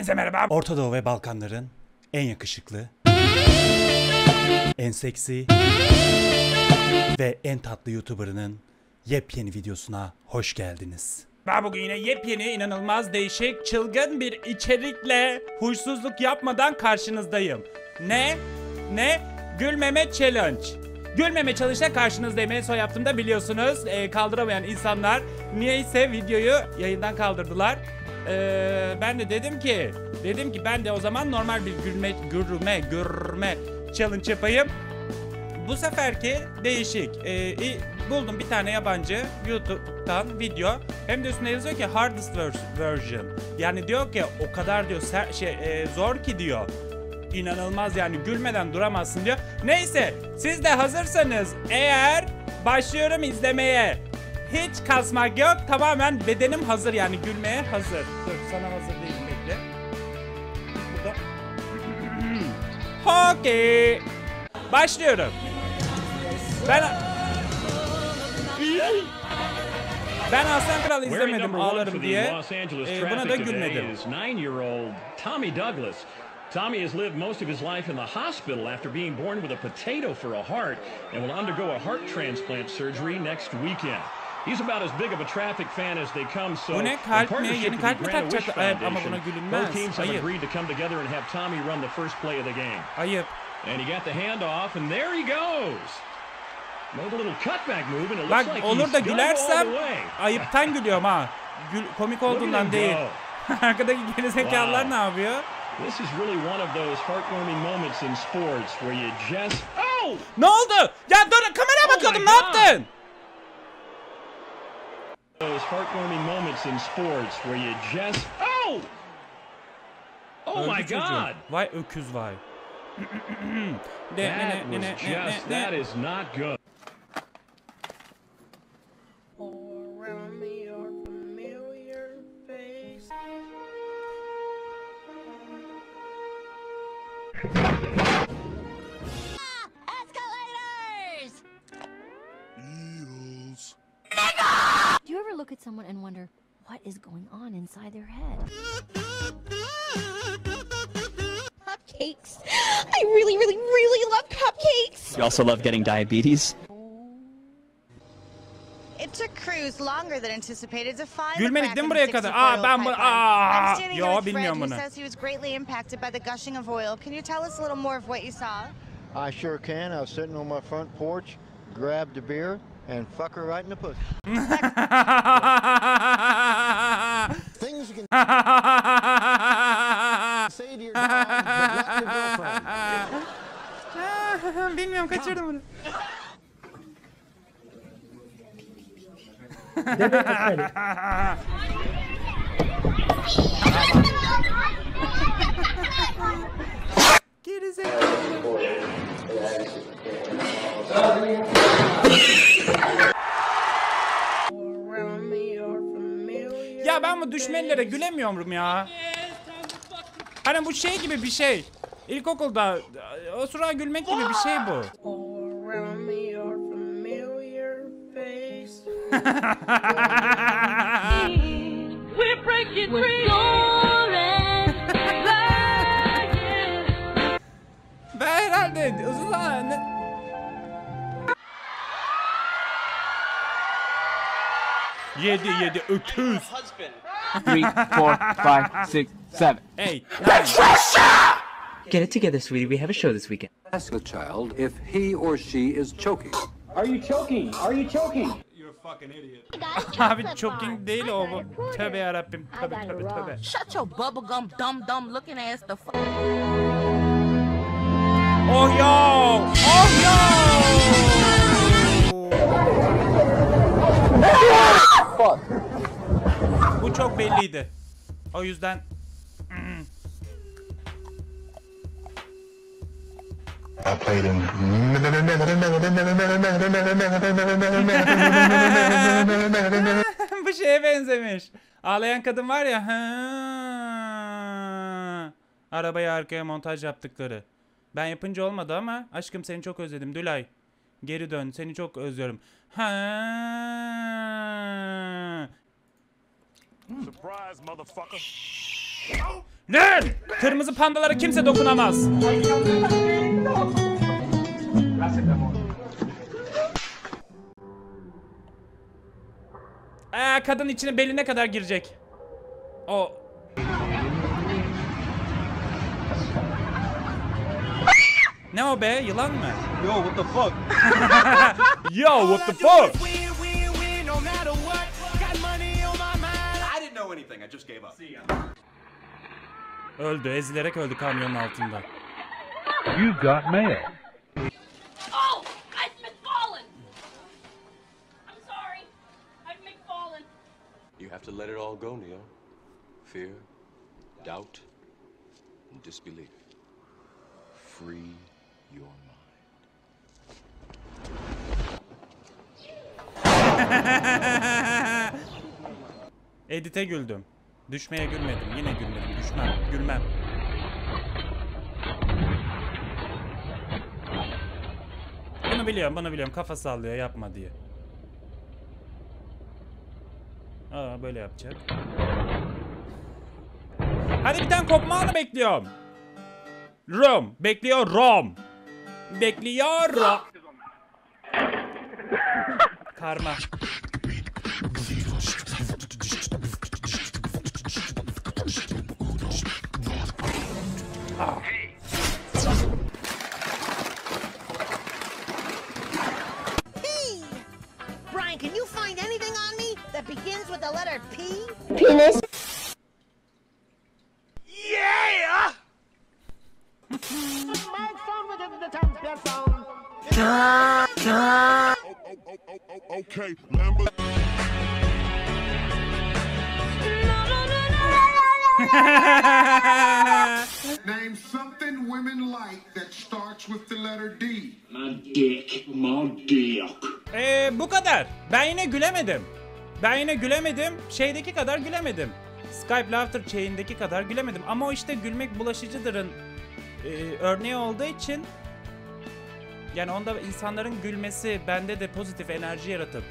Hepinize merhaba. Orta Doğu ve Balkanların en yakışıklı, en seksi ve en tatlı YouTuber'ının yepyeni videosuna hoş geldiniz. Ben bugün yine yepyeni, inanılmaz değişik, çılgın bir içerikle huysuzluk yapmadan karşınızdayım. Ne? Ne? Gülmeme Challenge. Gülmeme Challenge'da karşınızdayım. En son yaptığımda biliyorsunuz e, kaldıramayan insanlar niyeyse videoyu yayından kaldırdılar. Ee, ben de dedim ki dedim ki ben de o zaman normal bir gülme gürme gürme challenge yapayım. Bu seferki değişik. Ee, buldum bir tane yabancı YouTube'dan video. Hem de üstünde yazıyor ki hardest vers- version. Yani diyor ki o kadar diyor ser- şey e, zor ki diyor. İnanılmaz yani gülmeden duramazsın diyor. Neyse siz de hazırsanız eğer başlıyorum izlemeye. Hiç kasmak yok. Tamamen bedenim hazır yani gülmeye hazır. Dur sana hazır değilim bekle. Burada. Okey. Başlıyorum. Ben Ben Aslan Kral izlemedim ağlarım diye. Ee, buna da gülmedim. Tommy Douglas. Tommy has lived most of his life in the hospital after being born with a potato for a heart and will undergo a heart transplant surgery next weekend. He's about as big of a traffic fan as they come. So, Bu ne, kalp mi? Yeni kalp mi takacaklar? Evet, ama buna gülünmez. Ayıp. agreed to come together and have Tommy run the first play of the game. Ayıp. And he got the handoff, and there he goes. Made a little cutback move, and it looks like olur da gülersem ayıptan gülüyorum ha. Gül, komik olduğundan değil. Arkadaki gerizekalılar Wow. ne yapıyor? This is really one of those heartwarming moments in sports where you just oh Ne oldu? Ya dur kameraya Oh bakıyordum my ne yaptın? Those heartwarming moments in sports where you just oh oh Öldü my çocuğu. god Vay öküz vay. That ne, ne, was ne, ne, just that is not good. around me look at someone and wonder what is going on inside their head? cupcakes. I really, really, really love cupcakes. You also love getting diabetes? It took crews longer than anticipated to find Gülmedik the değil mi crack buraya in the kadar? 64 Aa oil ben bu... pipeline. Aa, I'm standing here yo with Fred, bilmiyorum who bunu. says he was greatly impacted by the gushing of oil. Can you tell us a little more of what you saw? I sure can. I was sitting on my front porch, grabbed a beer, and fuck her right in the pussy. Things you can say to your dog, but not your girlfriend. Bilmiyorum kaçırdım bunu. Gerizekalı. Düşmelilere gülemiyorum ya. Hani bu şey gibi bir şey. İlkokulda o sıra gülmek gibi bir şey bu. Ben herhalde uzun zaman... Yedi yedi öküz. Three, four, five, six, seven. Hey. Get it together, sweetie. We have a show this weekend. Ask the child if he or she is choking. are Abi choking değil o bu. Tövbe yarabbim. Tövbe tövbe tövbe. Shut your bubblegum dumb dumb looking ass the fuck. Çok belliydi. O yüzden bu şeye benzemiş. Ağlayan kadın var ya. Ha. Arabayı arkaya montaj yaptıkları. Ben yapınca olmadı ama aşkım seni çok özledim Dülay. Geri dön seni çok özlüyorum. Ha. Surprise, motherfucker. Lan! Kırmızı pandalara kimse dokunamaz. Aa, kadın içine beline kadar girecek. O Ne o be? Yılan mı? Yo what the fuck? Yo what the fuck? Öldü. Ezilerek öldü kamyonun altında. You got mail. Oh, I've McFallen. I'm sorry. I've McFallen. You have to let it all go, Neo. Fear, doubt, and disbelief. Free your mind. Edit'e güldüm. Düşmeye gülmedim. Yine gülmedim. Düşmem. Gülmem. Bunu biliyorum, bunu biliyorum. Kafa sallıyor yapma diye. Aa böyle yapacak. Hadi bir tane kopma anı bekliyorum. Rom. Bekliyorum. Bekliyorum. Karma. Okay, Lambert. Name something women like that starts with the letter D. Ee, bu kadar. Ben yine gülemedim. Ben yine gülemedim. Şeydeki kadar gülemedim. Skype Laughter Chain'deki kadar gülemedim. Ama o işte gülmek bulaşıcıdırın e, örneği olduğu için yani onda insanların gülmesi bende de pozitif enerji yaratıp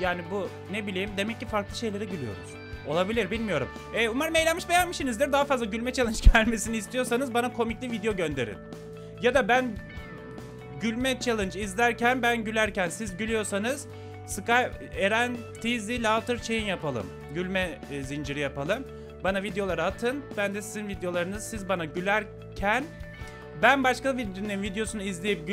yani bu ne bileyim demek ki farklı şeylere gülüyoruz. Olabilir bilmiyorum. E, umarım eğlenmiş beğenmişsinizdir. Daha fazla gülme challenge gelmesini istiyorsanız bana komikli video gönderin. Ya da ben gülme challenge izlerken ben gülerken siz gülüyorsanız Sky Eren Tizi Laughter Chain yapalım. Gülme e, zinciri yapalım. Bana videoları atın. Ben de sizin videolarınızı siz bana gülerken ben başka birinin videosunu izleyip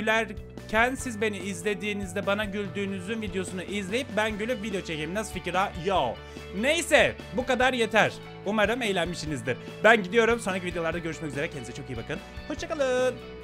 gülerken siz beni izlediğinizde bana güldüğünüzün videosunu izleyip ben gülüp video çekeyim. Nasıl fikir ha? Yo. Neyse bu kadar yeter. Umarım eğlenmişsinizdir. Ben gidiyorum. Sonraki videolarda görüşmek üzere. Kendinize çok iyi bakın. Hoşçakalın.